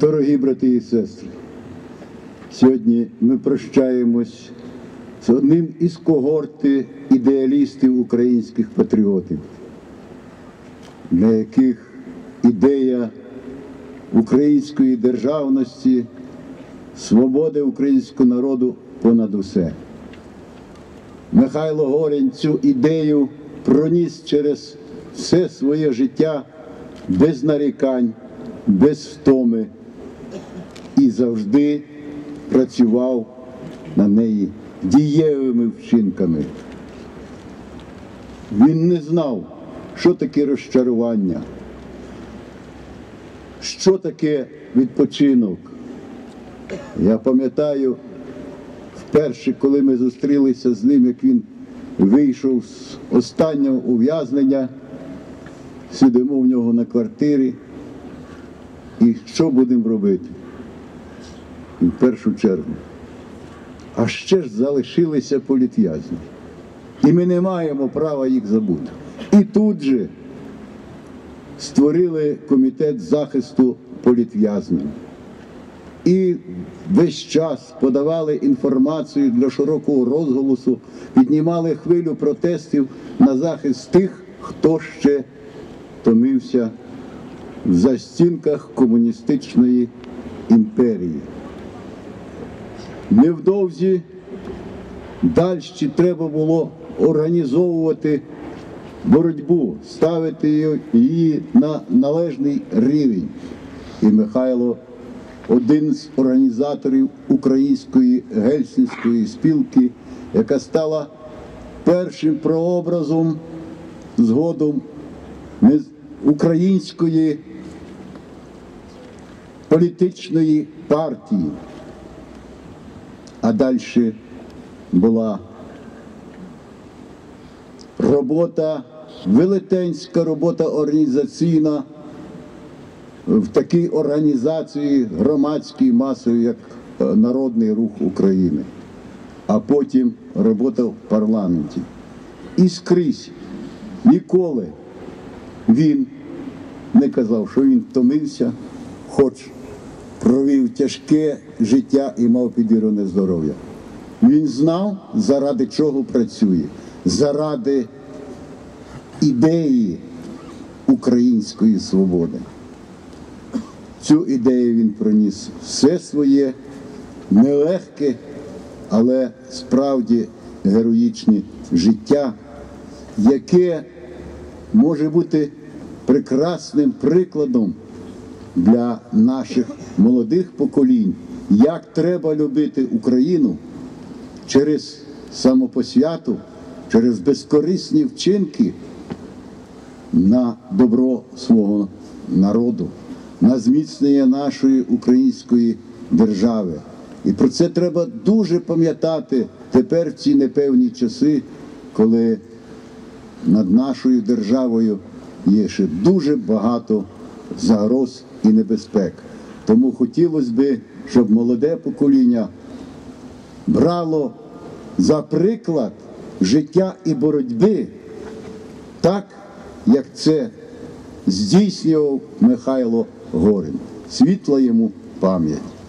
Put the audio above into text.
Дорогі брати і сестри, сьогодні ми прощаємось з одним із когорти ідеалістів українських патріотів, для яких ідея української державності, свободи українського народу понад усе. Михайло Горін цю ідею проніс через все своє життя без нарікань, без втоми і завжди працював на неї дієвими вчинками. Він не знав, що таке розчарування, що таке відпочинок. Я пам'ятаю, вперше, коли ми зустрілися з ним, як він вийшов з останнього ув'язнення, сидимо в нього на квартирі. І що будемо робити? В першу чергу. А ще ж залишилися політв'язні. І ми не маємо права їх забути. І тут же створили комітет захисту політв'язнів. І весь час подавали інформацію для широкого розголосу, піднімали хвилю протестів на захист тих, хто ще томився в застінках комуністичної імперії. Невдовзі далі треба було організовувати боротьбу, ставити її на належний рівень. І Михайло, один з організаторів української гельсінської спілки, яка стала першим прообразом згодом української політичної партії. А далі була робота, велетенська робота організаційна в такій організації громадській масовій, як е, Народний рух України, а потім робота в парламенті. І скрізь ніколи він не казав, що він втомився, хоч провів тяжке життя і мав підірване здоров'я. Він знав, заради чого працює, заради ідеї української свободи. Цю ідею він проніс все своє нелегке, але справді героїчне життя, яке може бути прекрасним прикладом для наших молодих поколінь, як треба любити Україну через самопосвяту, через безкорисні вчинки на добро свого народу, на зміцнення нашої української держави. І про це треба дуже пам'ятати тепер в ці непевні часи, коли над нашою державою є ще дуже багато загроз і небезпек. Тому хотілося б, щоб молоде покоління брало за приклад життя і боротьби, так як це здійснював Михайло Горин. Світла йому пам'ять.